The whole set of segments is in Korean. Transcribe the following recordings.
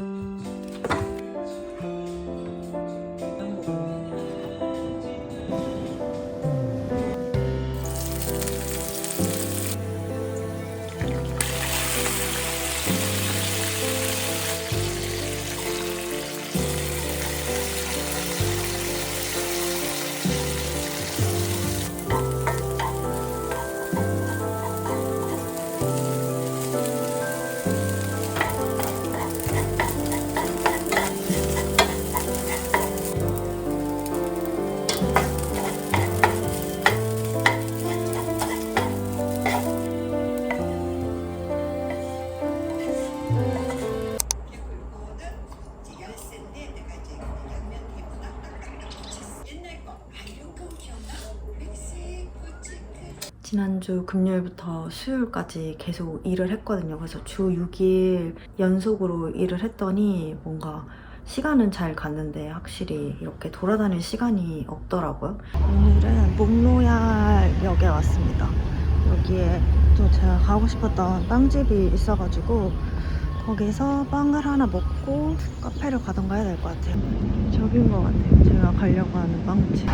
요거 지난주 금요일부터 수요일까지 계속 일을 했거든요. 그래서 주 6일 연속으로 일을 했더니 뭔가 시간은 잘 갔는데 확실히 이렇게 돌아다닐 시간이 없더라고요. 오늘은 목로얄역에 왔습니다. 여기에 또 제가 가고 싶었던 빵집이 있어가지고 거기서 빵을 하나 먹고 카페를 가던가 해야 될 것 같아요. 저긴 것 같아요. 제가 가려고 하는 빵집.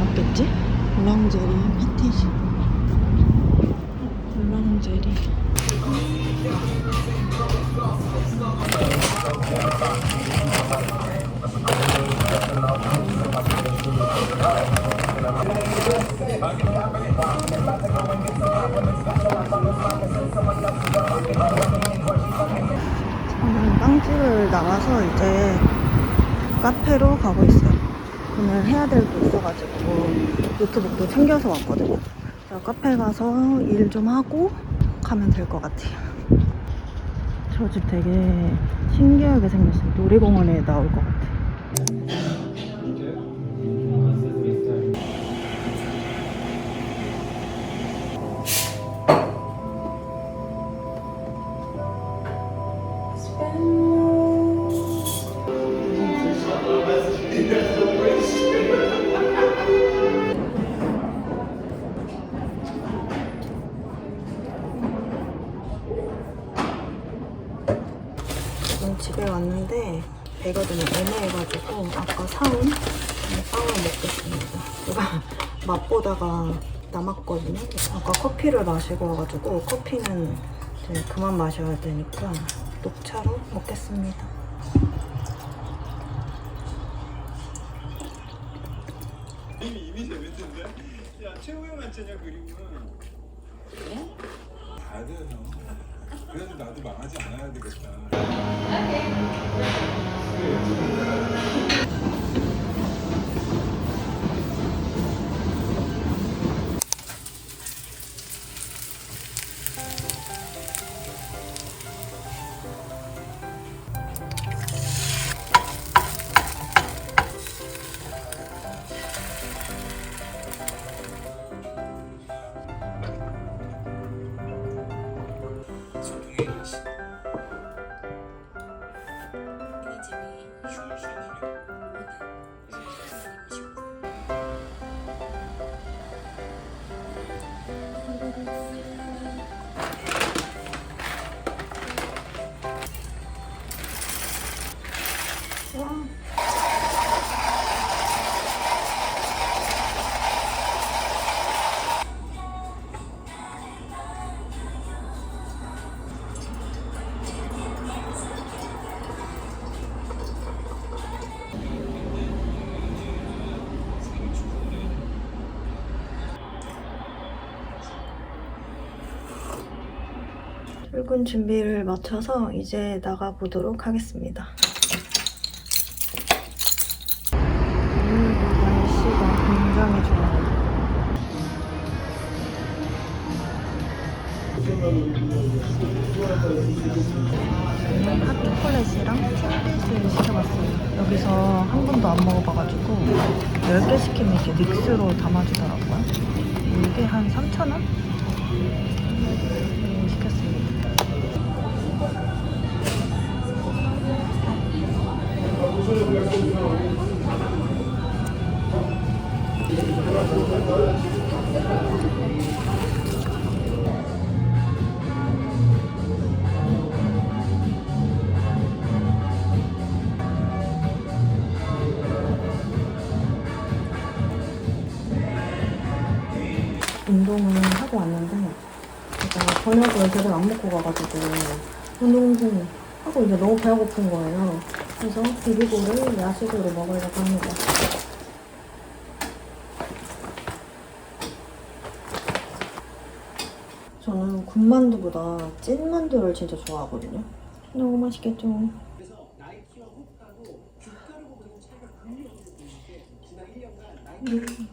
맞겠지? 올랑제리 파티지. 올랑제리. 저는 빵집을 나와서 이제 카페로 가고 있어요. 오늘 해야 될 게 있어가지고 노트북도 챙겨서 왔거든요. 그래서 카페 가서 일 좀 하고 가면 될 것 같아요. 저 집 되게 신기하게 생겼어요. 놀이공원에 나올 것 같아요. 집에 왔는데 배가 좀 애매해가지고 아까 사온 빵을 먹겠습니다. 제가 맛보다가 남았거든요. 아까 커피를 마시고 와가지고 커피는 이제 그만 마셔야 되니까 녹차로 먹겠습니다. 이미 이미 재밌던데? 야 최후의 만찬이야 그림은 어? 다 돼요 그래도 나도 망하지 않아야 되겠다 출근 준비를 마쳐서 이제 나가보도록 하겠습니다. 오늘도 날씨가 굉장히 좋아요. 저는 핫초콜릿이랑 틴빗을 시켜봤어요. 여기서 한 번도 안 먹어봐가지고 10개 시키면 이렇게 믹스로 담아주더라고요. 이게 한 3,000원? 운동을 하고 왔는데 제가 저녁을 제대로 안 먹고 가가지고 운동 하고 이제 너무 배고픈 거예요. 그래서 비비고를 야식으로 먹으려고 합니다. 저는 군만두보다 찐만두를 진짜 좋아하거든요. 너무 맛있겠죠? 그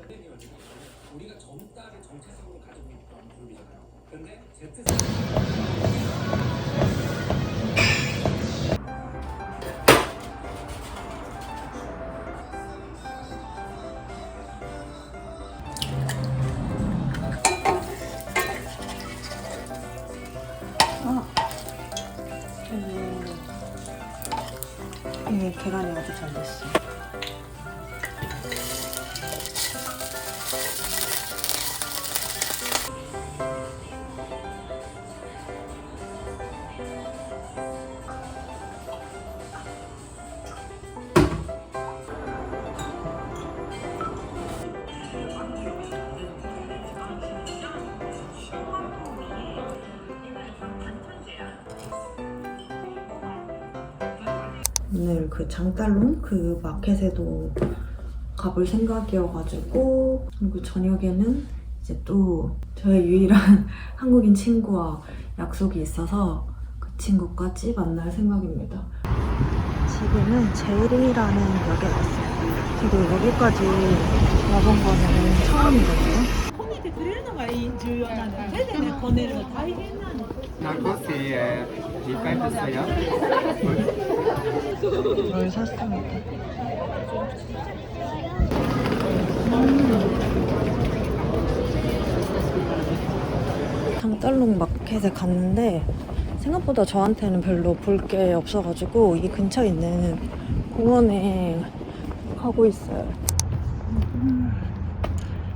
오늘 그 장달롱 그 마켓에도 가볼 생각이어가지고 그리고 저녁에는 이제 또 저의 유일한 한국인 친구와 약속이 있어서 그 친구까지 만날 생각입니다. 지금은 제일이라는 역에 왔어요. 저도 여기까지 와본 거는 처음이거든요. 褒めてくれるのがいい重要なんだよ手でねこねるの大変なの Narcos eh, di Campos allá. 뭘 샀습니다. 장달롱 마켓에 갔는데 생각보다 저한테는 별로 볼 게 없어가지고 이 근처에 있는 공원에 가고 있어요. 음,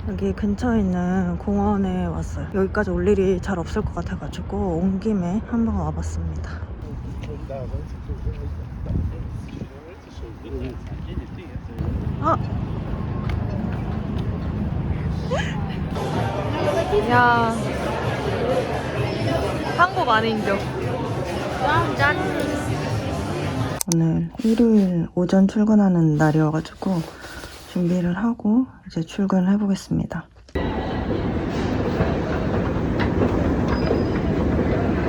여기 근처에 있는 공원에 왔어요. 여기까지 올 일이 잘 없을 것 같아가지고 온 김에 한번 와봤습니다. 아! 야. 한국 아닌겨 짠. 오늘 일요일 오전 출근하는 날이어가지고 준비를 하고 이제 출근을 해보겠습니다.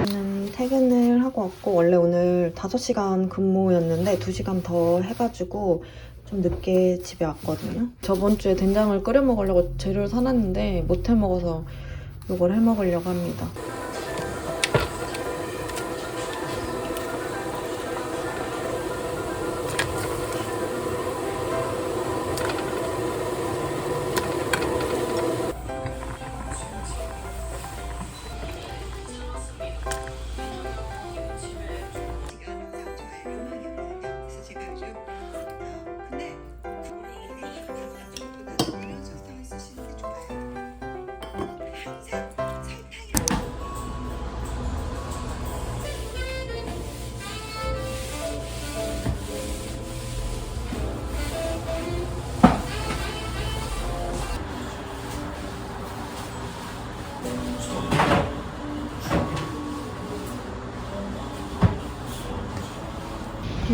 저는 퇴근을 하고 왔고 원래 오늘 5시간 근무였는데 2시간 더 해가지고 좀 늦게 집에 왔거든요. 저번 주에 된장을 끓여 먹으려고 재료를 사놨는데 못 해 먹어서 이걸 해 먹으려고 합니다.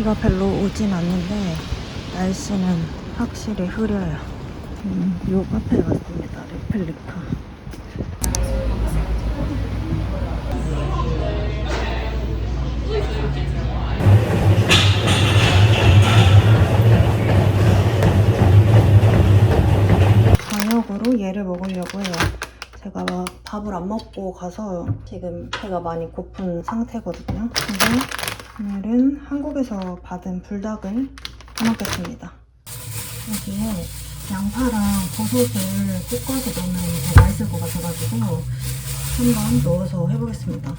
비가 별로 오진 않는데 날씨는 확실히 흐려요. 음, 요 카페에 왔습니다. 레플리카. 저녁으로 얘를 먹으려고 해요. 제가 막 밥을 안 먹고 가서 지금 배가 많이 고픈 상태거든요. 근데 오늘은 한국에서 받은 불닭을 해먹겠습니다. 여기에 양파랑 버섯을 볶아서 넣으면 더 맛있을 것 같아가지고 한번 넣어서 해보겠습니다.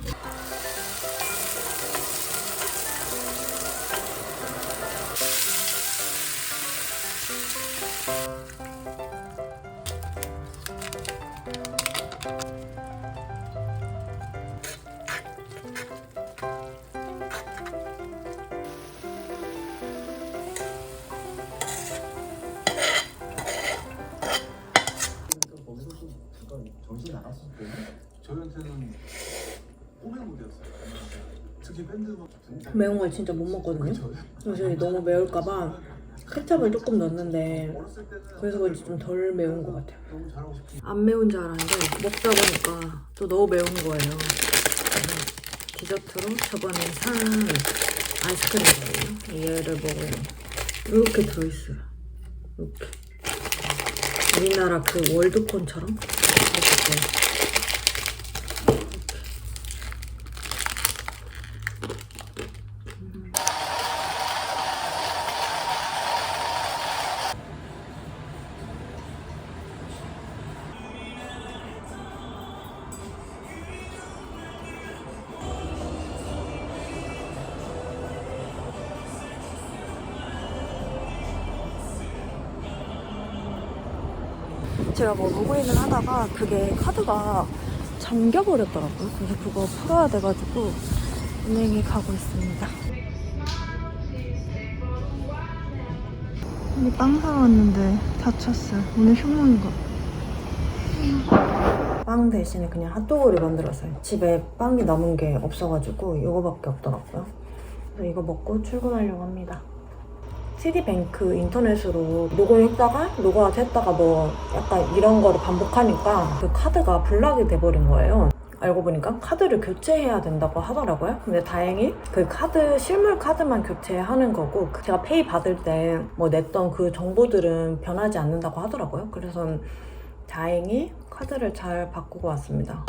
매운 걸 진짜 못 먹거든요. 그래서 너무 매울까봐 케첩을 조금 넣었는데 그래서 그런지 좀 덜 매운 것 같아요. 안 매운 줄 알았는데 먹다 보니까 또 너무 매운 거예요. 그래서 디저트로 저번에 산 아이스크림이거든요. 얘를 먹으면 이렇게 들어있어요. 이렇게. 우리나라 그 월드콘처럼 이렇게 제가 뭐 로그인을 하다가 그게 카드가 잠겨버렸더라고요. 그래서 그거 풀어야 돼가지고 은행에 가고 있습니다. 오늘 빵 사왔는데 다쳤어요. 오늘 휴무인가? 빵 대신에 그냥 핫도그를 만들었어요. 집에 빵이 남은 게 없어가지고 이거밖에 없더라고요. 그래서 이거 먹고 출근하려고 합니다. 시디뱅크 인터넷으로 로그인했다가 로그아웃 했다가 뭐 약간 이런 거를 반복하니까 그 카드가 블락이 돼버린 거예요. 알고 보니까 카드를 교체해야 된다고 하더라고요. 근데 다행히 그 카드 실물 카드만 교체하는 거고 제가 페이 받을 때 뭐 냈던 그 정보들은 변하지 않는다고 하더라고요. 그래서 다행히 카드를 잘 바꾸고 왔습니다.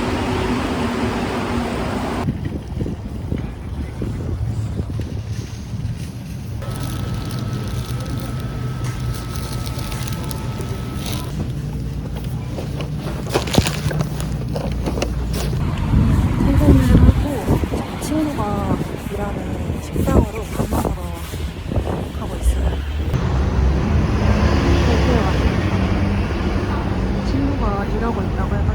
이러고 있다고 해서